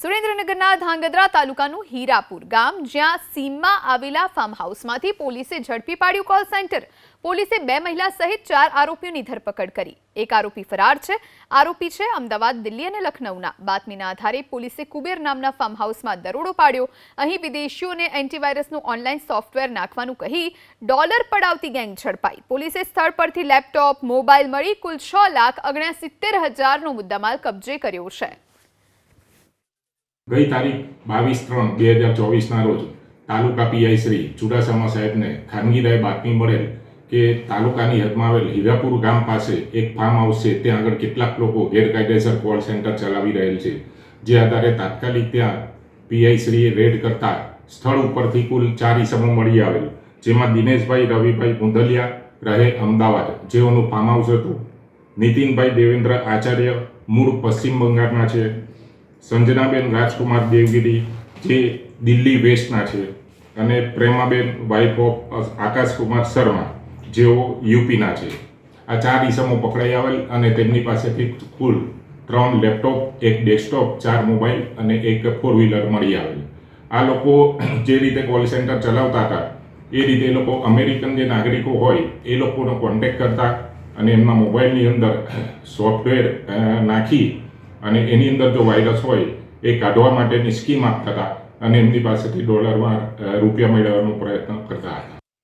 સુરેન્દ્રનગરના ધાંગધ્રા તાલુકાનું હીરાપુર ગામ, જ્યાં સીમમાં આવેલા ફાર્મ હાઉસમાંથી પોલીસે ઝડપી પાડ્યું કોલ સેન્ટર પોલીસે બે મહિલા સહિત ચાર આરોપીઓની ધરપકડ કરી. એક આરોપી ફરાર છે. આરોપી છે અમદાવાદ, દિલ્હી અને લખનૌના બાતમીના આધારે પોલીસે કુબેર નામના ફાર્મ હાઉસમાં દરોડો પાડ્યો. અહીં વિદેશીઓને એન્ટીવાયરસનું ઓનલાઈન સોફ્ટવેર નાખવાનું કહી ડોલર પડાવતી ગેંગ ઝડપાઈ. પોલીસે સ્થળ પરથી લેપટોપ, મોબાઈલ મળી કુલ છ લાખ ઓગણસિત્તેર હજારનો મુદ્દામાલ કબજે કર્યો છે. ગઈ તારીખ બાવીસ ત્રણ બે હજાર ચોવીસના રોજ તાલુકા પીઆઈ શ્રી ચુડાસમા સાહેબને ખાનગી રાય બાતમી મળેલ કે તાલુકાની હદમાં આવેલ હીરાપુર ગામ પાસે એક ફાર્મ હાઉસ છે. ત્યાં આગળ કેટલાક લોકો ગેરકાયદેસર કોલ સેન્ટર ચલાવી રહેલ છે. જે આધારે તાત્કાલિક ત્યાં પીઆઈ શ્રીએ રેડ કરતા સ્થળ ઉપરથી કુલ ચાર ઇસમો મળી આવેલ, જેમાં દિનેશભાઈ, રવિભાઈ ગુંધલિયા રહે અમદાવાદ. જેઓનું ફાર્મ હાઉસ હતું. નીતિનભાઈ દેવેન્દ્ર આચાર્ય મૂળ પશ્ચિમ બંગાળના છે. સંજનાબેન રાજકુમાર દેવગીરી જે દિલ્હી વેસ્ટના છે અને પ્રેમાબેન વાઇફ ઓફ આકાશકુમાર શર્મા જેઓ યુપીના છે. આ ચાર ઇસમો પકડાઈ આવેલ અને તેમની પાસેથી કુલ ત્રણ લેપટોપ, એક ડેસ્કટોપ, ચાર મોબાઈલ અને એક ફોર વ્હીલર મળી આવેલ. આ લોકો જે રીતે કોલ સેન્ટર ચલાવતા હતા, એ રીતે એ લોકો અમેરિકન જે નાગરિકો હોય, એ લોકોનો કોન્ટેક્ટ કરતા અને એમના મોબાઈલની અંદર સોફ્ટવેર નાખી અને એની અંદર જો વાયરસ હોય, એ કાઢવા માટેની સ્કીમ આપતા હતા અને એમની પાસેથી ડોલરમાં રૂપિયા મેળવવાનો પ્રયત્ન કરતા હતા.